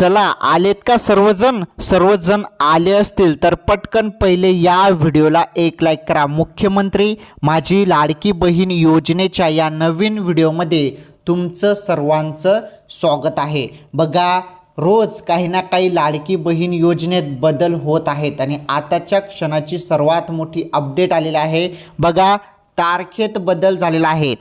चला आलेत का सर्वजण? सर्वजण आले असतील तर पटकन पहिले या व्हिडिओला एक लाईक करा. मुख्यमंत्री माझी लाडकी बहीण योजनेच्या या नवीन व्हिडिओमध्ये तुमचं सर्वांचं स्वागत आहे. बघा रोज काही ना काही लाडकी बहीण योजनेत बदल होत आहेत आणि आताच्या क्षणाची सर्वात मोठी अपडेट आलेली आहे. बघा तारखेत बदल झालेला आहे.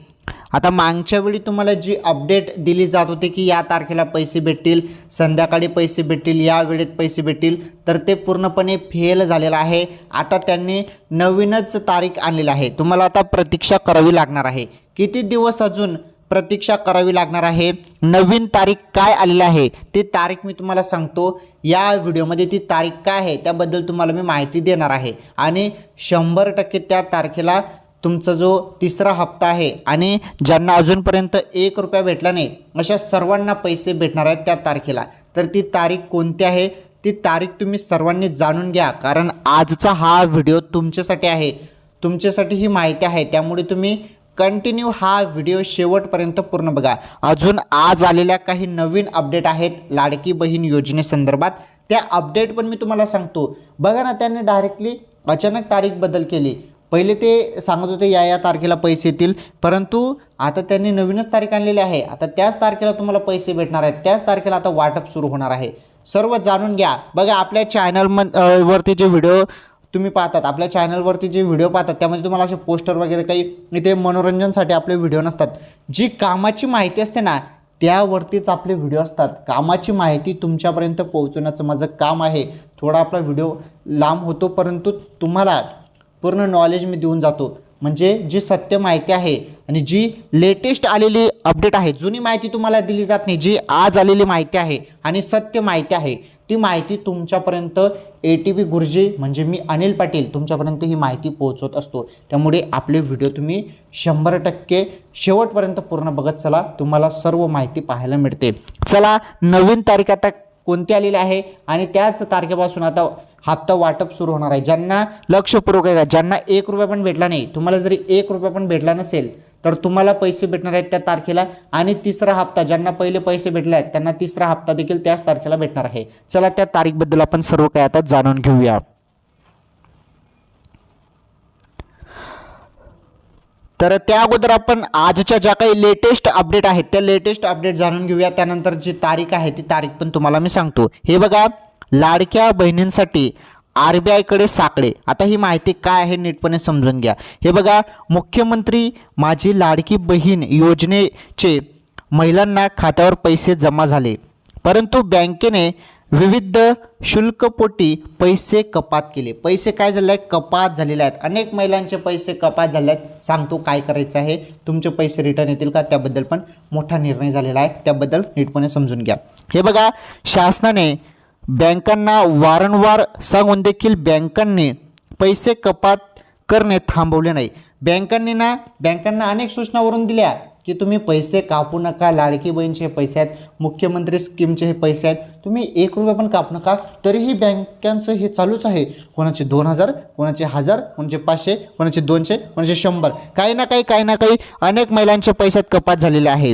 आता मागच्या वेळी तुम्हाला जी अपडेट दिली जात होती की या तारखेला पैसे भेटतील संध्याकाळी पैसे भेटतील या वेळेत पैसे भेटतील तर ते पूर्णपणे फेल झालेलं आहे. आता त्यांनी नवीनच तारीख आणलेली आहे. तुम्हाला आता प्रतीक्षा करावी लागणार आहे. किती दिवस अजून प्रतीक्षा करावी लागणार आहे? नवीन तारीख काय आलेली आहे? ती तारीख मी तुम्हाला सांगतो. या व्हिडिओमध्ये ती तारीख काय आहे त्याबद्दल तुम्हाला मी माहिती देणार आहे. आणि शंभर टक्के त्या तारखेला तुमचा जो तिसरा हप्ता आहे आणि ज्यांना अजूनपर्यंत एक रुपया भेटला नाही अशा सर्वांना पैसे भेटणार आहेत त्या तारखेला. तर ती तारीख कोणती आहे? ती तारीख तुम्ही सर्वांनी जाणून घ्या कारण आजचा हा व्हिडिओ तुमच्यासाठी आहे. तुमच्यासाठी ही माहिती आहे त्यामुळे तुम्ही कंटिन्यू हा व्हिडिओ शेवटपर्यंत पूर्ण बघा. अजून आज आलेल्या काही नवीन अपडेट आहेत लाडकी बहीण योजनेसंदर्भात त्या अपडेट पण मी तुम्हाला सांगतो. बघा ना त्यांनी डायरेक्टली अचानक तारीख बदल केली. पहिले ते सांगत होते या या तारखेला पैसे येतील. परंतु आता त्यांनी नवीनच तारीख आणलेली आहे. आता त्याच तारखेला तुम्हाला पैसे भेटणार आहेत. त्याच तारखेला आता वाटप सुरू होणार आहे. सर्व जाणून घ्या. बघा आपल्या चॅनल वरती जे व्हिडिओ तुम्ही पाहतात आपल्या चॅनलवरती जे व्हिडिओ पाहतात त्यामध्ये तुम्हाला असे पोस्टर वगैरे काही इथे मनोरंजनसाठी आपले व्हिडिओ नसतात. जी कामाची माहिती असते ना त्यावरतीच आपले व्हिडिओ असतात. कामाची माहिती तुमच्यापर्यंत पोहोचवण्याचं माझं काम आहे. थोडा आपला व्हिडिओ लांब होतो परंतु तुम्हाला पूर्ण नॉलेज मी देऊन जातो. म्हणजे जी सत्य माहिती आहे आणि जी लेटेस्ट आलेली अपडेट आहे जुनी माहिती तुम्हाला दिली जात नाही जी आज आलेली माहिती आहे आणि सत्य माहिती आहे ती माहिती तुमच्यापर्यंत ए टी बी गुरुजी म्हणजे मी अनिल पाटील तुमच्यापर्यंत ही माहिती पोहोचवत असतो. त्यामुळे आपले व्हिडिओ तुम्ही शंभर टक्के शेवटपर्यंत पूर्ण बघत चला तुम्हाला सर्व माहिती पाहायला मिळते. चला नवीन तारीख आता कोणती आलेली आहे? आणि त्याच तारखेपासून आता हप्ता वाटप सुरू होणार आहे. ज्यांना लक्षपूर्वक आहे का? ज्यांना एक रुपया पण भेटला नाही तुम्हाला जरी एक रुपया पण भेटला नसेल तर तुम्हाला पैसे भेटणार आहेत त्या तारखेला. आणि तिसरा हप्ता ज्यांना पहिले पैसे भेटले आहेत त्यांना तिसरा हप्ता देखील त्याच तारखेला भेटणार आहे. चला त्या तारीखबद्दल आपण सर्व काय आता जाणून घेऊया. तर त्या अगोदर आपण आजच्या ज्या काही लेटेस्ट अपडेट आहेत त्या लेटेस्ट अपडेट जाणून घेऊया. त्यानंतर जी तारीख आहे ती तारीख पण तुम्हाला मी सांगतो. हे बघा लाडक्या बहिणींसाठी आर बी आयकडे साकडे. आता ही माहिती काय आहे नीटपणे समजून घ्या. हे बघा मुख्यमंत्री माझी लाडकी बहीण योजनेचे महिलांना खात्यावर पैसे जमा झाले. परंतु बँकेने विविध शुल्कपोटी पैसे कपात केले. पैसे काय झाले? आहेत कपात झालेले आहेत. अनेक महिलांचे पैसे कपात झाले आहेत. सांगतो काय करायचं आहे? तुमचे पैसे रिटर्न येतील का? त्याबद्दल पण मोठा निर्णय झालेला आहे. त्याबद्दल नीटपणे समजून घ्या. हे बघा शासनाने बँकांना वारंवार सांगून देखील बँकांनी पैसे कपात करणे थांबवले नाही. बँकांनी ना बँकांना अनेक सूचनावरून दिल्या की तुम्ही पैसे कापू नका. लाडकी बहीणचे हे पैसे आहेत मुख्यमंत्री स्कीमचे हे पैसे आहेत. तुम्ही एक रुपया पण कापू नका. तरीही बँकांचं हे चालूच आहे. कोणाचे दोन हजार कोणाचे हजार कोणाचे पाचशे कोणाचे दोनशे कोणाचे शंभर. काही ना काही काही ना काही अनेक महिलांच्या पैशात कपात झालेले आहे.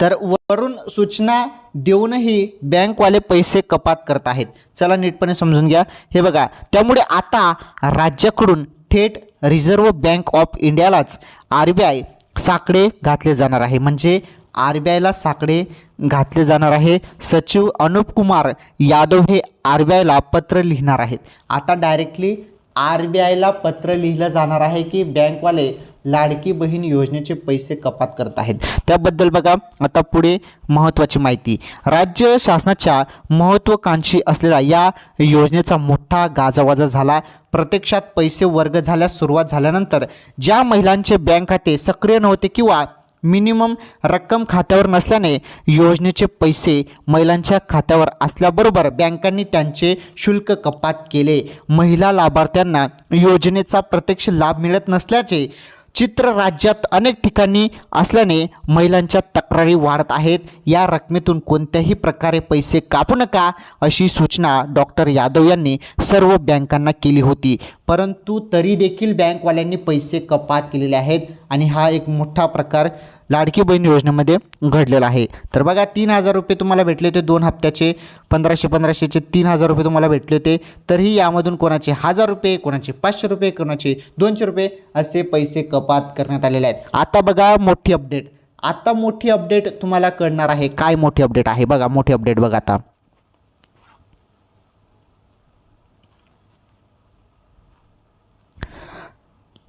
तर वरून सूचना देऊनही बँकवाले पैसे कपात करत आहेत. चला नीटपणे समजून घ्या. हे बघा त्यामुळे आता राज्याकडून थेट रिझर्व्ह बँक ऑफ इंडियालाच आर बी आय साकडे घातले जाणार आहे. म्हणजे आर बी आयला साकडे घातले जाणार आहे. सचिव अनुप कुमार यादव हे आर बी आयला पत्र लिहिणार आहेत. आता डायरेक्टली आर बी आयला पत्र लिहिलं जाणार आहे की बँकवाले लाडकी बहीण योजनेचे पैसे कपात करत आहेत. त्याबद्दल बघा आता पुढे महत्त्वाची माहिती. राज्य शासनाच्या महत्त्वाकांक्षी असलेल्या या योजनेचा मोठा गाजावाजा झाला. प्रत्यक्षात पैसे वर्ग झाल्यास सुरुवात झाल्यानंतर ज्या महिलांचे बँक खाते सक्रिय नव्हते किंवा मिनिमम रक्कम खात्यावर नसल्याने योजनेचे पैसे महिलांच्या खात्यावर असल्याबरोबर बँकांनी त्यांचे शुल्क कपात केले. महिला लाभार्थ्यांना योजनेचा प्रत्यक्ष लाभ मिळत नसल्याचे चित्र राज्यात अनेक ठिकाणी असल्याने महिलांच्या तक्रारी वाढत आहेत. या रकमेतून कोणत्याही प्रकारे पैसे कापू नका अशी सूचना डॉक्टर यादव यांनी सर्व बँकांना केली होती. परंतु तरी देखील बँकवाल्यांनी पैसे कपात केलेले आहेत आणि हा एक मोठा प्रकार लाडकी बहीण योजनेमध्ये घडलेला आहे. तर बघा तीन हजार रुपये तुम्हाला भेटले होते दोन हप्त्याचे पंधराशे पंधराशेचे तीन हजार रुपये तुम्हाला भेटले होते. तरीही यामधून कोणाचे हजार रुपये कोणाचे पाचशे रुपये कोणाचे दोनशे रुपये असे पैसे कपात करण्यात आलेले आहेत. आता बघा मोठी अपडेट. आता मोठी अपडेट तुम्हाला कळणार आहे. काय मोठी अपडेट आहे? बघा मोठी अपडेट बघा आता.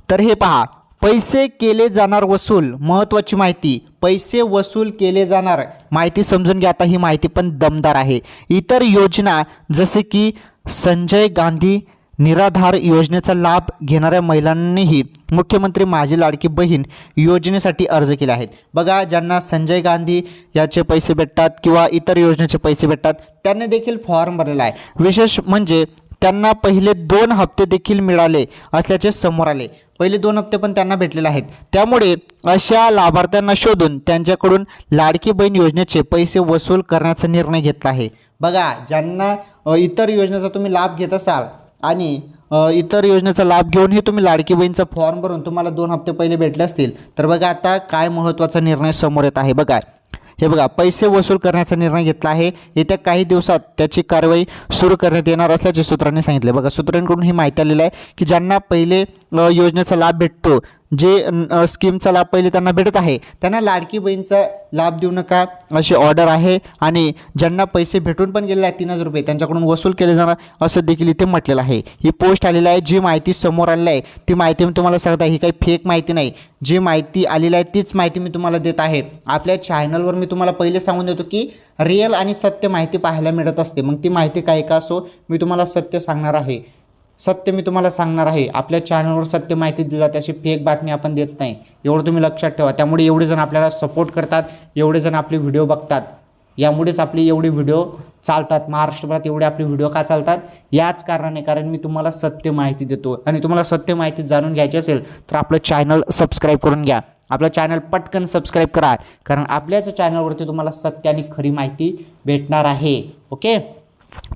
तर हे पहा पैसे केले जाणार वसूल महत्त्वाची माहिती पैसे वसूल केले जाणार माहिती समजून घ्या आता ही माहिती पण दमदार आहे. इतर योजना जसे की संजय गांधी निराधार योजनेचा लाभ घेणाऱ्या महिलांनीही मुख्यमंत्री माझी लाडकी बहीण योजनेसाठी अर्ज केले आहेत. बघा ज्यांना संजय गांधी याचे पैसे भेटतात किंवा इतर योजनेचे पैसे भेटतात त्यांनी देखील फॉर्म भरलेला आहे. विशेष म्हणजे त्यांना पहिले दोन हप्ते देखील मिळाले असल्याचे समोर आले. पहिले दोन हप्ते पण त्यांना भेटलेले आहेत. त्यामुळे अशा लाभार्थ्यांना शोधून त्यांच्याकडून लाडकी बहीण योजनेचे पैसे वसूल करण्याचा निर्णय घेतला आहे. बघा ज्यांना इतर योजनेचा तुम्ही लाभ घेत असाल आणि इतर योजनेचा लाभ घेऊनही तुम्ही लाडकी बहीणचा फॉर्म भरून तुम्हाला दोन हप्ते पहिले भेटले असतील तर बघा आता काय महत्त्वाचा निर्णय समोर येत आहे. बघा हे बघा पैसे वसूल करण्याचा निर्णय घेतला आहे. येत्या काही दिवसात त्याची कारवाई सुरू करण्यात येणार असल्याचे सूत्रांनी सांगितले. बघा सूत्रांकडून ही माहिती आलेली आहे की ज्यांना पहिले योजनेचा लाभ भेटतो. जे स्कीमचा लाभ पहिले त्यांना भेटत आहे. त्यांना लाडकी बहीणचा लाभ देऊ नका अशी ऑर्डर आहे आणि ज्यांना पैसे भेटून पण गेलेले आहेत तीन हजार रुपये त्यांच्याकडून वसूल केले जाणार असं देखील इथे म्हटलेलं आहे. ही पोस्ट आलेली आहे जी माहिती समोर आलेली आहे ती माहिती मी तुम्हाला सांगत आहे ही काही फेक माहिती नाही. जी माहिती आलेली आहे तीच माहिती मी तुम्हाला देत आहे. आपल्या चॅनलवर मी तुम्हाला पहिले सांगून देतो की रिअल आणि सत्य माहिती पाहायला मिळत असते. मग ती माहिती काय का असो मी तुम्हाला सत्य सांगणार आहे. सत्य मी तुम्हाला सांगणार आहे. आपल्या चॅनलवर सत्य माहिती दिली जाते अशी फेक बातमी आपण देत नाही. एवढं तुम्ही लक्षात ठेवा. त्यामुळे एवढे जण आपल्याला सपोर्ट करतात एवढे जण आपले व्हिडिओ बघतात. यामुळेच आपली एवढी व्हिडिओ चालतात. महाराष्ट्रभरात एवढे आपले व्हिडिओ का चालतात? याच कारणाने कारण मी तुम्हाला सत्य माहिती देतो. आणि तुम्हाला सत्य माहिती जाणून घ्यायची असेल तर आपलं चॅनल सबस्क्राईब करून घ्या. आपलं चॅनल पटकन सबस्क्राईब करा. कारण आपल्याच चॅनलवरती तुम्हाला सत्य आणि खरी माहिती भेटणार आहे. ओके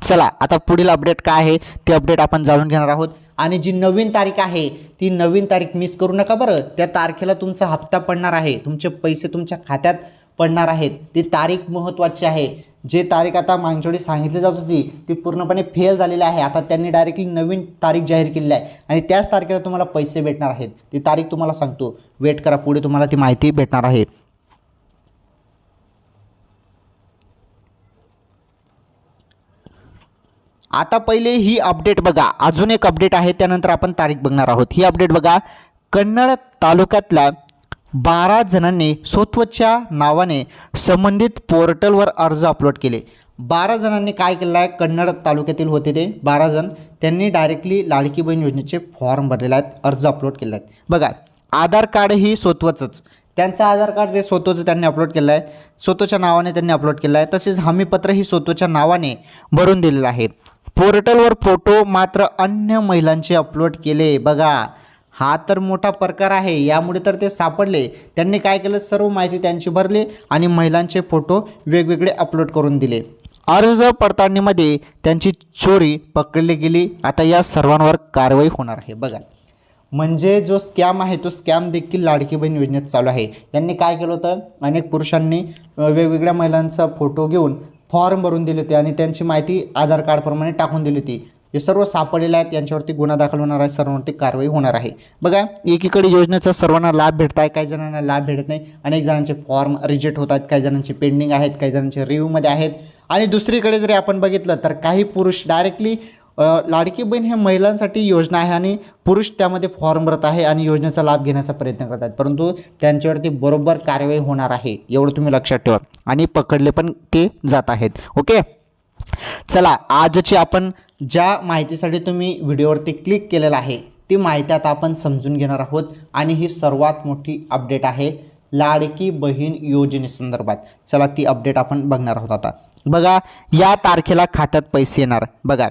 चला आता पुढील अपडेट काय आहे ते अपडेट आपण जाणून घेणार आहोत. आणि जी नवीन तारीख आहे ती नवीन तारीख मिस करू नका बरं. त्या तारखेला तुमचा हप्ता पडणार आहे. तुमचे पैसे तुमच्या खात्यात पडणार आहेत. ती तारीख महत्त्वाची आहे. जे तारीख आता मागच्या वेळी सांगितली जात होती ती पूर्णपणे फेल झालेली आहे. आता त्यांनी डायरेक्टली नवीन तारीख जाहीर केलेली आहे. आणि त्याच तारखेला तुम्हाला पैसे भेटणार आहेत. ती तारीख तुम्हाला सांगतो. वेट करा पुढे तुम्हाला ती माहिती भेटणार आहे. आता पहिले ही अपडेट बघा. अजून एक अपडेट आहे त्यानंतर आपण तारीख बघणार आहोत. ही अपडेट बघा. कन्नड तालुक्यातल्या बारा जणांनी स्वत्वच्या नावाने संबंधित पोर्टलवर अर्ज अपलोड केले. बारा जणांनी काय केलं आहे कन्नड तालुक्यातील होते ते बारा जण. त्यांनी डायरेक्टली लाडकी बहीण योजनेचे फॉर्म भरलेले आहेत अर्ज अपलोड केले आहेत. बघा आधार कार्ड ही स्वतःचंच. त्यांचं आधार कार्ड ते स्वतःचं त्यांनी अपलोड केलं आहे स्वतःच्या नावाने त्यांनी अपलोड केलं आहे तसेच हमीपत्र ही स्वतःच्या नावाने भरून दिलेलं आहे. पोर्टलवर फोटो मात्र अन्य महिलांचे अपलोड केले. बघा हा तर मोठा प्रकार आहे. यामुळे तर ते सापडले. त्यांनी काय केलं? सर्व माहिती त्यांची भरली आणि महिलांचे फोटो वेगवेगळे अपलोड करून दिले. अर्ज पडताळणीमध्ये त्यांची चोरी पकडली गेली. आता या सर्वांवर कारवाई होणार आहे. बघा. म्हणजे जो स्कॅम आहे तो स्कॅम देखील लाडकी बहीण योजनेत चालू आहे. यांनी काय केलं होतं? अनेक पुरुषांनी वेगवेगळ्या महिलांचा फोटो घेऊन फॉर्म भरून दिले होते आणि त्यांची माहिती आधार कार्डप्रमाणे टाकून दिली होती. हे सर्व सापडलेले आहेत यांच्यावरती गुन्हा दाखल होणार आहे सर्वांवरती कारवाई होणार आहे. बघा एकीकडे योजनेचा सर्वांना लाभ भेटत आहे काही जणांना लाभ भेटत नाही. अनेक जणांचे फॉर्म रिजेक्ट होत आहेत काही जणांचे पेंडिंग आहेत काही जणांचे रिव्ह्यूमध्ये आहेत. आणि दुसरीकडे जरी आपण बघितलं तर काही पुरुष डायरेक्टली लाडकी बहीण हे महिलांसाठी योजना आहे आणि पुरुष त्यामध्ये फॉर्म भरत आहे आणि योजनेचा लाभ घेण्याचा प्रयत्न करत आहेत. परंतु त्यांच्यावरती बरोबर कारवाई होणार आहे एवढं तुम्ही लक्षात ठेवा. आणि पकडले पण ते जात आहेत. ओके? चला आजची आपण ज्या माहितीसाठी तुम्ही व्हिडिओवरती क्लिक केलेलं आहे ती माहिती आता आपण समजून घेणार आहोत. आणि ही सर्वात मोठी अपडेट आहे लाडकी बहीण योजनेसंदर्भात चला ती अपडेट आपण बघणार आहोत आता. बघा या तारखेला खात्यात पैसे येणार. बघा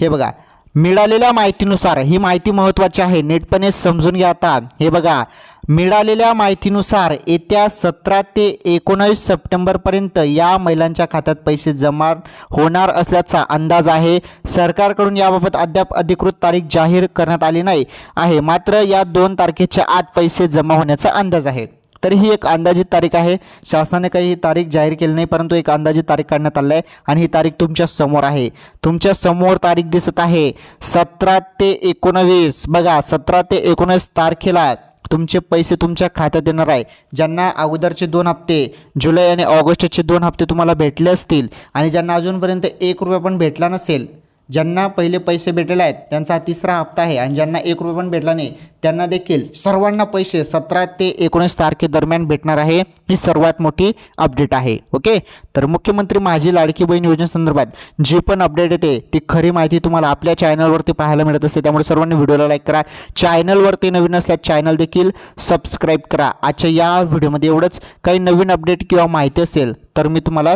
हे बघा मिळालेल्या माहितीनुसार ही माहिती महत्त्वाची आहे नीटपणे समजून घ्या आता. हे बघा मिळालेल्या माहितीनुसार येत्या सतरा ते एकोणावीस सप्टेंबरपर्यंत या महिलांच्या खात्यात पैसे जमा होणार असल्याचा अंदाज आहे. सरकारकडून याबाबत अद्याप अधिकृत तारीख जाहीर करण्यात आली नाही आहे. मात्र या दोन तारखेच्या आत पैसे जमा होण्याचा अंदाज आहे. तर ही एक अंदाजित तारीख आहे. शासनाने काही तारीख जाहीर केली नाही परंतु एक अंदाजित तारीख काढण्यात आली आहे आणि ही तारीख तुमच्यासमोर आहे. तुमच्यासमोर तारीख दिसत आहे. सतरा ते एकोणवीस. बघा सतरा ते एकोणवीस तारखेला तुमचे पैसे तुमच्या खात्यात येणार आहे. ज्यांना अगोदरचे दोन हप्ते जुलै आणि ऑगस्टचे दोन हप्ते तुम्हाला भेटले असतील आणि ज्यांना अजूनपर्यंत एक रुपया पण भेटला नसेल ज्यांना पहिले पैसे भेटलेले आहेत त्यांचा हा तिसरा हप्ता आहे आणि ज्यांना एक रुपया पण भेटला नाही त्यांना देखील सर्वांना पैसे सतरा ते एकोणीस तारखेदरम्यान भेटणार आहे ही सर्वात मोठी अपडेट आहे ओके तर मुख्यमंत्री माझी लाडकी बहीण योजनेसंदर्भात जी पण अपडेट येते ती खरी माहिती तुम्हाला आपल्या चॅनलवरती पाहायला मिळत असते त्यामुळे सर्वांनी व्हिडिओला लाईक करा. चॅनलवरती नवीन असल्यास चॅनल देखील सबस्क्राईब करा. आजच्या या व्हिडिओमध्ये एवढंच. काही नवीन अपडेट किंवा माहिती असेल तर मी तुम्हाला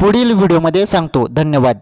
पुढील व्हिडिओमध्ये सांगतो. धन्यवाद.